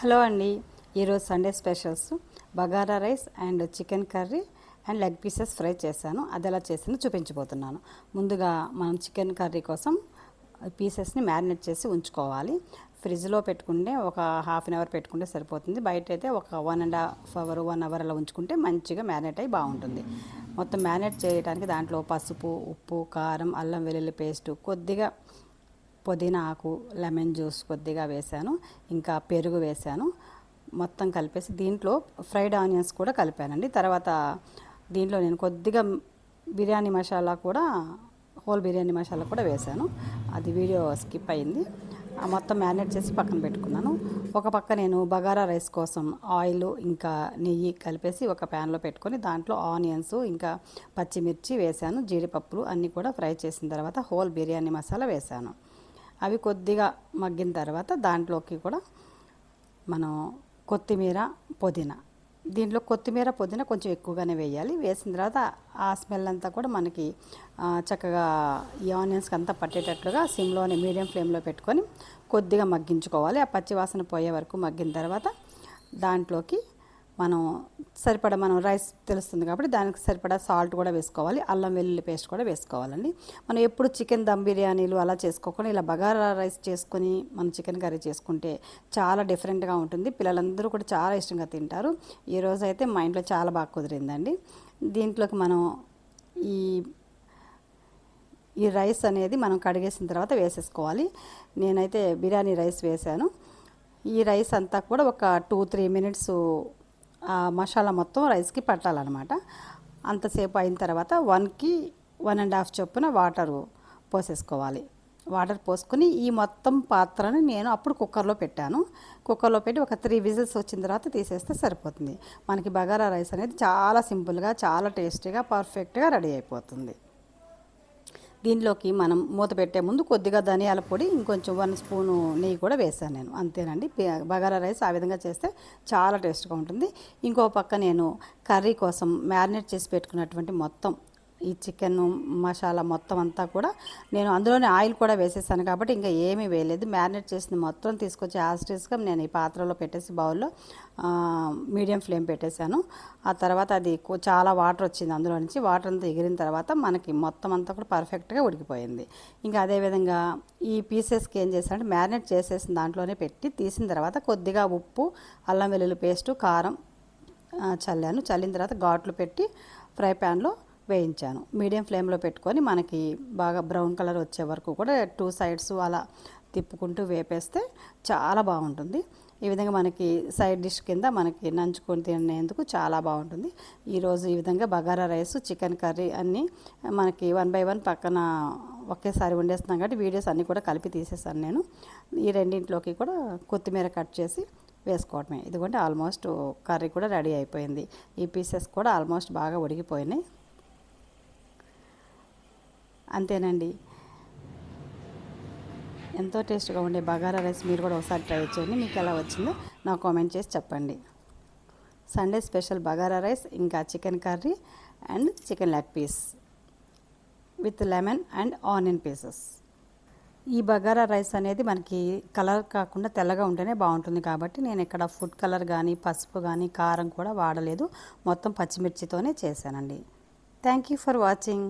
Hello అండి. ఈరోజు Sunday specials. Bagara rice and chicken curry and leg pieces fry చేశాను. అది ఎలా చేసిందో చూపించబోతున్నాను. ముందుగా మనం చికెన్ కర్రీ కోసం పీసెస్ని మ్యారినేట్ చేసి ఉంచుకోవాలి. ఫ్రిడ్జ్లో పెట్టుకుంటే ఒక హాఫ్ అన్ అవర్ పెట్టుకుంటే సరిపోతుంది. బయట అయితే ఒక one and half hour one hour అలా ఉంచుకుంటే మంచిగా మ్యారినేట్ అయ్యి బాగుంటుంది. మొత్తం మ్యారినేట్ చేయడానికి దాంట్లో పసుపు ఉప్పు కారం అల్లం వెల్లుల్లి పేస్ట్ కొద్దిగా పుదీనా ఆకు లెమన్ జ్యూస్ కొద్దిగా వేశాను ఇంకా పెరుగు వేశాను. మొత్తం కలిపేసి దీంట్లో ఫ్రైడ్ ఆనియన్స్ కూడా కలిపానండి. తర్వాత దీంట్లో నేను కొద్దిగా బిర్యానీ మసాలా కూడా హోల్ బిర్యానీ మసాలా కూడా వేశాను. అది వీడియో స్కిప్ అయింది. ఆ మొత్తం మ్యారినేట్ చేసి పక్కన పెట్టుకున్నాను. ఒక పక్క నేను బగారా రైస్ కోసం ఆయిల్ ఇంకా నెయ్యి కలిపేసి ఒక ప్యాన్లో పెట్టుకొని దాంట్లో ఆనియన్స్ ఇంకా పచ్చిమిర్చి వేశాను జీడిపప్పులు అన్నీ కూడా ఫ్రై చేసిన తర్వాత హోల్ బిర్యానీ మసాలా వేశాను. అవి కొద్దిగా మగ్గిన తర్వాత దాంట్లోకి కూడా మనం కొత్తిమీర పుదీనా. దీంట్లో కొత్తిమీర పుదీనా కొంచెం ఎక్కువగానే వేయాలి. వేసిన తర్వాత ఆ స్మెల్ అంతా కూడా మనకి చక్కగా ఈ ఆనియన్స్కి అంతా పట్టేటట్లుగా సిమ్లోనే మీడియం ఫ్లేమ్లో పెట్టుకొని కొద్దిగా మగ్గించుకోవాలి. ఆ పచ్చివాసన పోయే వరకు మగ్గిన తర్వాత దాంట్లోకి మనం సరిపడా మనం రైస్ తెలుస్తుంది కాబట్టి దానికి సరిపడా సాల్ట్ కూడా వేసుకోవాలి. అల్లం వెల్లుల్లి పేస్ట్ కూడా వేసుకోవాలండి. మనం ఎప్పుడు చికెన్ దమ్ బిర్యానీలు అలా చేసుకోకుండా ఇలా బగారా రైస్ చేసుకొని మనం చికెన్ కర్రీ చేసుకుంటే చాలా డిఫరెంట్గా ఉంటుంది. పిల్లలందరూ కూడా చాలా ఇష్టంగా తింటారు. ఈరోజు అయితే మా ఇంట్లో చాలా బాగా కుదిరిందండి. దీంట్లోకి మనం ఈ ఈ రైస్ అనేది మనం కడిగేసిన తర్వాత వేసేసుకోవాలి. నేనైతే బిర్యానీ రైస్ వేశాను ఈ రైస్ అంతా కూడా ఒక టూ త్రీ మినిట్స్ మసాలా మొత్తం రైస్కి పట్టాలన్నమాట. అంతసేపు అయిన తర్వాత వన్కి వన్ అండ్ హాఫ్ చొప్పున వాటరు పోసేసుకోవాలి. వాటర్ పోసుకొని ఈ మొత్తం పాత్రని నేను అప్పుడు కుక్కర్లో పెట్టాను. కుక్కర్లో పెట్టి ఒక త్రీ విజిల్స్ వచ్చిన తర్వాత తీసేస్తే సరిపోతుంది. మనకి బగారా రైస్ అనేది చాలా సింపుల్గా చాలా టేస్టీగా పర్ఫెక్ట్గా రెడీ అయిపోతుంది. దీనిలోకి మనం మూత పెట్టే ముందు కొద్దిగా ధనియాల పొడి ఇంకొంచెం వన్ స్పూను నెయ్యి కూడా వేసాను నేను. అంతేనండి. బగారా రైస్ ఆ విధంగా చేస్తే చాలా టేస్ట్గా ఉంటుంది. ఇంకో పక్క నేను కర్రీ కోసం మ్యారినేట్ చేసి పెట్టుకున్నటువంటి మొత్తం ఈ చికెన్ మసాలా మొత్తం అంతా కూడా నేను అందులోనే ఆయిల్ కూడా వేసేసాను కాబట్టి ఇంకా ఏమీ వేయలేదు. మ్యారినేట్ చేసిన మొత్తం తీసుకొచ్చి యాస్టీస్గా నేను ఈ పాత్రలో పెట్టేసి బౌల్లో మీడియం ఫ్లేమ్ పెట్టేశాను. ఆ తర్వాత అది చాలా వాటర్ వచ్చింది అందులో నుంచి. వాటర్ అంతా ఎగిరిన తర్వాత మనకి మొత్తం అంతా కూడా పర్ఫెక్ట్గా ఉడికిపోయింది. ఇంకా అదేవిధంగా ఈ పీసెస్కి ఏం చేశానంటే మ్యారినేట్ చేసేసిన దాంట్లోనే పెట్టి తీసిన తర్వాత కొద్దిగా ఉప్పు అల్లం వెల్లుల్లి పేస్టు కారం చల్లాను. చల్లిన తర్వాత ఘాట్లు పెట్టి ఫ్రై ప్యాన్లో వేయించాను. మీడియం ఫ్లేమ్లో పెట్టుకొని మనకి బాగా బ్రౌన్ కలర్ వచ్చే వరకు కూడా టూ సైడ్స్ అలా తిప్పుకుంటూ వేపేస్తే చాలా బాగుంటుంది. ఈ విధంగా మనకి సైడ్ డిష్ కింద మనకి నంచుకొని తినేందుకు చాలా బాగుంటుంది. ఈరోజు ఈ విధంగా బగారా రైస్ చికెన్ కర్రీ అన్నీ మనకి వన్ బై వన్ పక్కన ఒకేసారి వండేస్తున్నాం కాబట్టి వీడియోస్ అన్నీ కూడా కలిపి తీసేసాను నేను. ఈ రెండింటిలోకి కూడా కొత్తిమీర కట్ చేసి వేసుకోవటమే ఇదిగోండి ఆల్మోస్ట్ కర్రీ కూడా రెడీ అయిపోయింది. ఈ పీసెస్ కూడా ఆల్మోస్ట్ బాగా ఉడికిపోయినాయి. అంతేనండి. ఎంతో టేస్ట్గా ఉండే బగారా రైస్ మీరు కూడా ఒకసారి ట్రై చేయండి. మీకు ఎలా వచ్చిందో నాకు కామెంట్ చేసి చెప్పండి. సండే స్పెషల్ బగారా రైస్ ఇంకా chicken curry and chicken leg piece with lemon and onion pieces. ఈ బగారా రైస్ అనేది మనకి కలర్ కాకుండా తెల్లగా ఉంటేనే బాగుంటుంది కాబట్టి నేను ఇక్కడ ఫుడ్ కలర్ కానీ పసుపు కానీ కారం కూడా వాడలేదు. మొత్తం పచ్చిమిర్చితోనే చేశానండి. Thank you for watching.